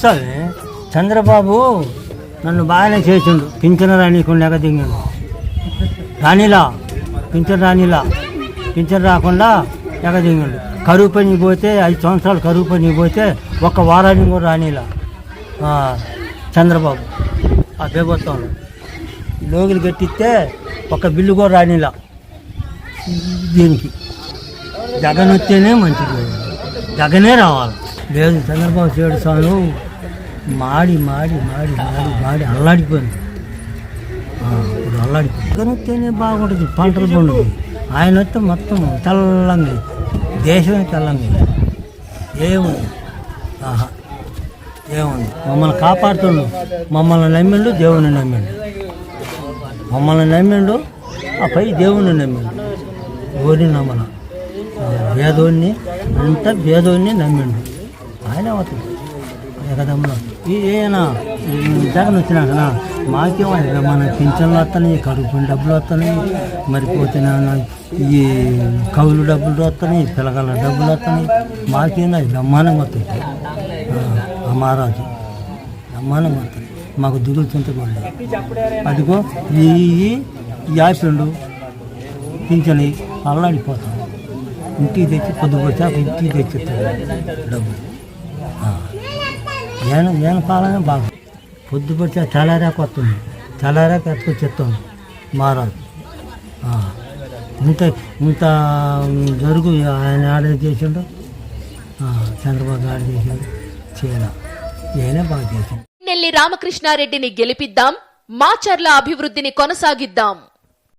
స్వామి చంద్రబాబు నన్ను బాగానే చేసిండు. పింఛన రానికుండా ఎగ దింగిండు. రానిలా పింఛన్ రానిలా పింఛన్ రాకుండా ఎగ దిగిండు. కరువు పని పోతే ఐదు సంవత్సరాలు కరువు పని పోతే ఒక్క వారానికి కూడా రానిలా. చంద్రబాబు ఆ ప్రభుత్వంలో లోగులు కట్టిస్తే ఒక బిల్లు కూడా రానిలా. దీనికి. జగన్ వస్తేనే మంచిది. జగనే రావాలి. లేదు చంద్రబాబు చేయడు స్వామి మాడి మాడి మాడి మాడి మాడి అల్లాడిపోయింది. ఇప్పుడు అల్లాడిపోయింది. జగన్ బాగుంటుంది పంటలు పండుగ ఆయన వస్తే మొత్తం తెల్లంగా దేశమే తెల్లంగా ఏముంది? ఆహా ఏముంది? మమ్మల్ని కాపాడుతుండు. మమ్మల్ని నమ్మిండు దేవుని నమ్మిండు. మమ్మల్ని నమ్మిండు ఆ పై దేవుని నమ్మిండు. ఓడి నమ్మల భేదోన్ని అంత భేదోన్ని నమ్మిండు. ఆయన అవుతుంది ఎగదమ్ములు ఈయన ఈ జగన్ వచ్చినాక మాకేమో మన పింఛన్లు వస్తున్నాయి కడుపు డబ్బులు వస్తున్నాయి మరి పోతే ఈ కవులు డబ్బులు వస్తున్నాయి పిల్లగాళ్ళ డబ్బులు వస్తున్నాయి మాకేందో అది వస్తుంది ఆ, మహారాజు. బ్రహ్మాండంగా వస్తుంది మాకు దిగులు చింతకూడదు అదిగో ఈ యాసండు పింఛని అల్లాడిపోతాం. ఇంటికి తెచ్చి పొద్దుకొచ్చాక ఇంటికి తెచ్చిస్తాడు డబ్బులు. నేను నేను పాలన బాగా. పొద్దుపడితే తెల్లారాక వస్తుంది. తెల్లారాక ఎత్తుకొచ్చేస్తాం మారాదు. ఆ. ఇంత ఇంత జరుగు ఆయన ఆర్డర్ చేసిండు. చంద్రబాబు ఆర్డర్ చేసిండు. చేయలే? నేనే బాగా చేసిండు నెల్లి రామకృష్ణారెడ్డిని గెలిపిద్దాం. మాచర్ల అభివృద్ధిని కొనసాగిద్దాం.